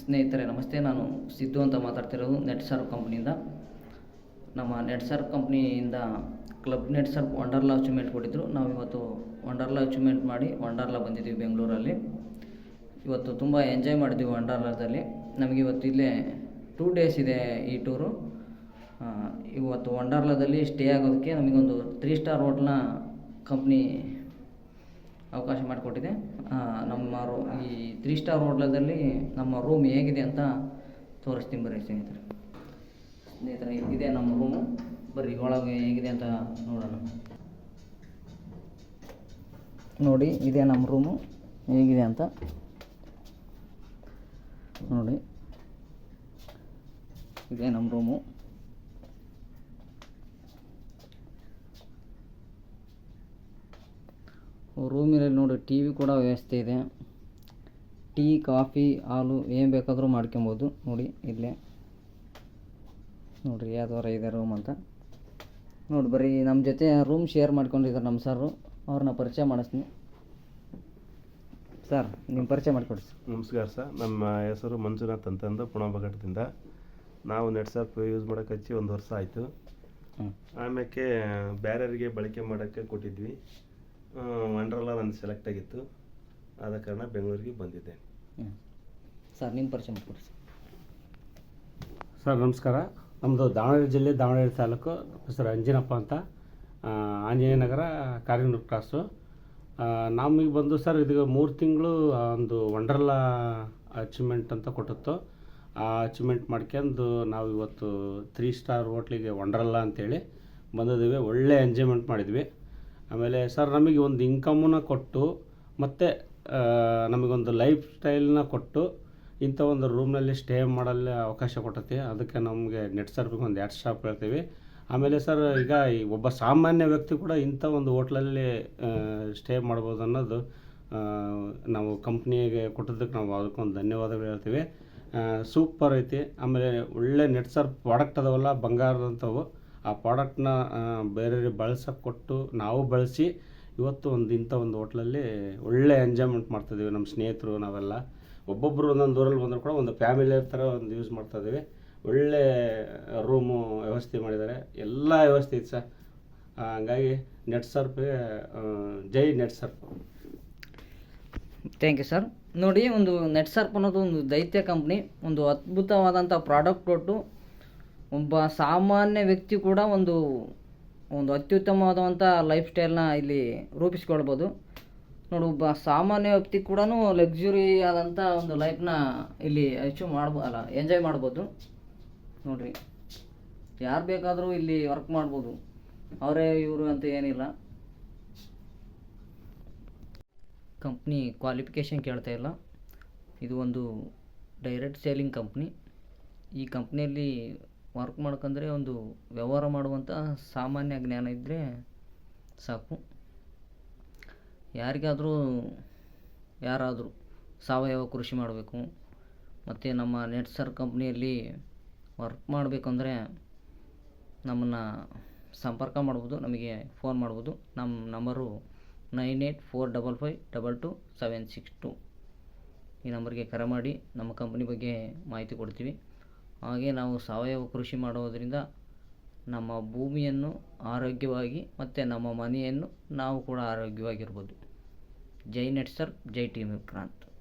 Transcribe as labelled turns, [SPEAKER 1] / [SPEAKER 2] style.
[SPEAKER 1] ಸ್ನೇಹಿತರೆ, ನಮಸ್ತೆ. ನಾನು ಸಿದ್ದು ಅಂತ ಮಾತಾಡ್ತಿರೋದು ನೆಟ್ ಸರ್ವ್ ಕಂಪ್ನಿಯಿಂದ ನಮ್ಮ net serve ಕಂಪ್ನಿಯಿಂದ club net surf Wonderla achievement ಕೊಟ್ಟಿದ್ದರು ನಾವು ಇವತ್ತು ವಂಡರ್ಲಾ ಅಚೀವ್ಮೆಂಟ್ ಮಾಡಿ ವಂಡರ್ಲಾ ಬಂದಿದ್ದೀವಿ ಬೆಂಗಳೂರಲ್ಲಿ. ಇವತ್ತು ತುಂಬ ಎಂಜಾಯ್ ಮಾಡಿದ್ವಿ ವಂಡರ್ಲಾದಲ್ಲಿ ನಮಗೆ ಇವತ್ತು ಇಲ್ಲೇ ಟೂ ಡೇಸ್ ಇದೆ ಈ ಟೂರು ಇವತ್ತು ವಂಡರ್ಲಾದಲ್ಲಿ ಸ್ಟೇ ಆಗೋದಕ್ಕೆ ನಮಗೊಂದು ತ್ರೀ ಸ್ಟಾರ್ ಹೋಟ್ಲನ್ನ ಕಂಪ್ನಿ ಅವಕಾಶ ಮಾಡಿಕೊಟ್ಟಿದೆ. ನಮ್ಮ ರೋ, ಈ ತ್ರೀ ಸ್ಟಾರ್ ಹೋಟ್ಲದಲ್ಲಿ ನಮ್ಮ ರೂಮ್ ಹೇಗಿದೆ ಅಂತ ತೋರಿಸ್ತೀನಿ ಬರ್ರಿ ಸ್ನೇಹಿತರೆ. ಸ್ನೇಹಿತರೆ, ಇದೆ ನಮ್ಮ ರೂಮು ಬರ್ರಿ, ಒಳಗೆ ಹೇಗಿದೆ ಅಂತ ನೋಡೋಣ. ನೋಡಿ, ಇದೆ ನಮ್ಮ ರೂಮು ಹೇಗಿದೆ ಅಂತ ನೋಡಿ. ಇದೆ ನಮ್ಮ ರೂಮು ರೂಮಿನಲ್ಲಿ ನೋಡಿ ಟಿ ವಿ ಕೂಡ ವ್ಯವಸ್ಥೆ ಇದೆ. ಟೀ ಕಾಫಿ ಹಾಲು ಏನು ಬೇಕಾದರೂ ಮಾಡ್ಕೊಬೋದು. ನೋಡಿ ಇಲ್ಲೇ. ನೋಡಿರಿ ಯಾವ್ದಾರ ಇದೆ ರೂಮ್ ಅಂತ. ನೋಡಿ ಬರೀ ನಮ್ಮ ಜೊತೆ ರೂಮ್ ಶೇರ್ ಮಾಡ್ಕೊಂಡಿದ್ದಾರೆ ನಮ್ಮ ಸರ್ ಅವ್ರನ್ನ ಪರಿಚಯ ಮಾಡಿಸ್ತೀನಿ. ಸರ್ ನಿಮ್ಮ ಪರಿಚಯ ಮಾಡಿಕೊಡಿ ಸರ್
[SPEAKER 2] ನಮಸ್ಕಾರ ಸರ್ ನಮ್ಮ ಹೆಸರು ಮಂಜುನಾಥ್ ಅಂತಂದು ಪುಣಬಘಟ್ಟದಿಂದ. ನಾವು ನೆಟ್ಸಪ್ ಯೂಸ್ ಮಾಡೋಕೆ ಹಚ್ಚಿ ಒಂದು ವರ್ಷ ಆಯಿತು. ಆಮ್ಯಾಕೆ ಬೇರೆಯವರಿಗೆ ಬಳಕೆ ಮಾಡೋಕ್ಕೆ ಕೊಟ್ಟಿದ್ವಿ. ವಂಡ್ರಲ್ಲ ನಾನು ಸೆಲೆಕ್ಟ್ ಆಗಿತ್ತು. ಆದ ಕಾರಣ ಬೆಂಗಳೂರಿಗೆ ಬಂದಿದ್ದೆ.
[SPEAKER 1] ಹ್ಞೂ ಸರ್ ನಿಮ್ಮ ಪರಿಚಯ ಮಾಡಿಕೊಡಿ ಸರ್.
[SPEAKER 3] ಸರ್ ನಮಸ್ಕಾರ. ನಮ್ಮದು ದಾವಣಗೆರೆ ಜಿಲ್ಲೆ ದಾವಣಗೆರೆ ತಾಲೂಕು ಸರ್ ಅಂಜಿನಪ್ಪ ಅಂತ. ಆ, ಆಂಜನೇಯ ನಗರ ಕಾರ್ಯನೂರು ಕ್ರಾಸು ಆ, ನಮಗೆ ಬಂದು ಸರ್ ಇದು ಮೂರು ತಿಂಗಳು ಒಂದು ವಂಡರ್ಲಾ ಅಚೀವ್ಮೆಂಟ್ ಅಂತ ಕೊಟ್ಟಿತ್ತು. ಆ ಅಚೀವ್ಮೆಂಟ್ ಮಾಡ್ಕೊಂಡು ನಾವು ಇವತ್ತು ತ್ರೀ ಸ್ಟಾರ್ ಹೋಟ್ಲಿಗೆ ವಂಡರ್ಲಾ ಅಂತೇಳಿ ಬಂದಿದ್ದೀವಿ. ಒಳ್ಳೆ ಎಂಜಾಯ್ಮೆಂಟ್ ಮಾಡಿದ್ವಿ. ಆಮೇಲೆ ಸರ್ ನಮಗೆ ಒಂದು ಇನ್ಕಮನ್ನ ಕೊಟ್ಟು, ಮತ್ತು ನಮಗೊಂದು ಲೈಫ್ ಸ್ಟೈಲನ್ನ ಕೊಟ್ಟು, ಇಂಥ ಒಂದು ರೂಮ್ನಲ್ಲಿ ಸ್ಟೇ ಮಾಡಲು ಅವಕಾಶ ಕೊಟ್ಟತಿ. ಅದಕ್ಕೆ ನಮಗೆ ನೆಟ್ ಸರ್ಫಿಗೆ ಒಂದು ಎರಡು ಸ್ಟಾಪ್ ಹೇಳ್ತೀವಿ. ಆಮೇಲೆ ಸರ್, ಈಗ ಒಬ್ಬ ಸಾಮಾನ್ಯ ವ್ಯಕ್ತಿ ಕೂಡ ಇಂಥ ಒಂದು ಹೋಟ್ಲಲ್ಲಿ ಸ್ಟೇ ಮಾಡ್ಬೋದು ಅನ್ನೋದು ನಾವು ಕಂಪ್ನಿಗೆ ಕೊಟ್ಟಿದ್ದಕ್ಕೆ ನಾವು ಅದಕ್ಕೊಂದು ಧನ್ಯವಾದಗಳು ಹೇಳ್ತೀವಿ. ಸೂಪರ್ ಐತಿ. ಆಮೇಲೆ ಒಳ್ಳೆ ನೆಟ್ ಸರ್ಫ್ ಪ್ರಾಡಕ್ಟ್ ಅದಾವಲ್ಲ, ಬಂಗಾರದಂಥವು. ಆ ಪ್ರಾಡಕ್ಟ್ನ ಬೇರೆಯವ್ರಿಗೆ ಬಳಸಕ್ಕೆ ಕೊಟ್ಟು ನಾವು ಬಳಸಿ ಇವತ್ತು ಒಂದು ಇಂಥ ಒಂದು ಹೋಟ್ಲಲ್ಲಿ ಒಳ್ಳೆ ಎಂಜಾಯ್ಮೆಂಟ್ ಮಾಡ್ತಿದ್ದೀವಿ ನಮ್ಮ ಸ್ನೇಹಿತರು ನಾವೆಲ್ಲ. ಒಬ್ಬೊಬ್ಬರು ಒಂದೊಂದು ಊರಲ್ಲಿ ಬಂದರೂ ಕೂಡ ಒಂದು ಫ್ಯಾಮಿಲಿ ಥರ ಒಂದು ಯೂಸ್ ಮಾಡ್ತಾಯಿದ್ದೀವಿ ಒಳ್ಳೆ ರೂಮು ವ್ಯವಸ್ಥೆ ಮಾಡಿದ್ದಾರೆ. ಎಲ್ಲ ವ್ಯವಸ್ಥೆ ಇತ್ತು ಸರ್. ಹಂಗಾಗಿ ನೆಟ್ ಸರ್ಪಿಗೆ ಜೈ net Surf.
[SPEAKER 1] Thank you sir ನೋಡಿ, ಒಂದು ನೆಟ್ ಸರ್ಪ್ ಅನ್ನೋದು ಒಂದು ದೈತ್ಯ ಕಂಪ್ನಿ. ಒಂದು ಅದ್ಭುತವಾದಂಥ ಪ್ರಾಡಕ್ಟ್ ಕೊಟ್ಟು ಒಬ್ಬ ಸಾಮಾನ್ಯ ವ್ಯಕ್ತಿ ಕೂಡ ಒಂದು ಒಂದು ಅತ್ಯುತ್ತಮವಾದಂಥ ಲೈಫ್ ಸ್ಟೈಲ್ನ ಇಲ್ಲಿ ರೂಪಿಸ್ಕೊಳ್ಬೋದು. ನೋಡಿ, ಒಬ್ಬ ಸಾಮಾನ್ಯ ವ್ಯಕ್ತಿ ಕೂಡ ಲಕ್ಸುರಿ ಆದಂಥ ಒಂದು ಲೈಫ್ನ ಇಲ್ಲಿ ಅಚೀವ್ ಮಾಡ್ಬೋ, ಅಲ್ಲ ಎಂಜಾಯ್ ಮಾಡ್ಬೋದು. ನೋಡಿರಿ, ಯಾರು ಬೇಕಾದರೂ ಇಲ್ಲಿ ವರ್ಕ್ ಮಾಡ್ಬೋದು. ಅವರೇ ಇವರು ಅಂತ ಏನಿಲ್ಲ. ಕಂಪ್ನಿ ಕ್ವಾಲಿಫಿಕೇಷನ್ ಕೇಳ್ತಾ ಇಲ್ಲ. ಇದು ಒಂದು ಡೈರೆಕ್ಟ್ ಸೇಲಿಂಗ್ ಕಂಪ್ನಿ ಈ ಕಂಪ್ನಿಯಲ್ಲಿ ವರ್ಕ್ ಮಾಡ್ಕಂದ್ರೆ ಒಂದು ವ್ಯವಹಾರ ಮಾಡುವಂಥ ಸಾಮಾನ್ಯ ಜ್ಞಾನ ಇದ್ದರೆ ಸಾಕು. ಯಾರಿಗಾದರೂ ಯಾರಾದರೂ ಸಾವಯವ ಕೃಷಿ ಮಾಡಬೇಕು, ಮತ್ತು ನಮ್ಮ ನೆಟ್ಸರ್ ಕಂಪ್ನಿಯಲ್ಲಿ ವರ್ಕ್ ಮಾಡಬೇಕಂದ್ರೆ ನಮ್ಮನ್ನು ಸಂಪರ್ಕ ಮಾಡ್ಬೋದು, ನಮಗೆ ಫೋನ್ ಮಾಡ್ಬೋದು. ನಮ್ಮ number nine eight four double five double two seven six two ಈ ನಂಬರ್ಗೆ ಕರೆ ಮಾಡಿ ನಮ್ಮ ಕಂಪ್ನಿ ಬಗ್ಗೆ ಮಾಹಿತಿ ಕೊಡ್ತೀವಿ. ಹಾಗೆ ನಾವು ಸಾವಯವ ಕೃಷಿ ಮಾಡುವುದರಿಂದ ನಮ್ಮ ಭೂಮಿಯನ್ನು ಆರೋಗ್ಯವಾಗಿ ಮತ್ತು ನಮ್ಮ ಮನೆಯನ್ನು ನಾವು ಕೂಡ ಆರೋಗ್ಯವಾಗಿರ್ಬೋದು. ಜೈ ನೆಟ್ ಸರ್, ಜೈ ಟೀಮ್ ವಿಕ್ರಾಂತ್.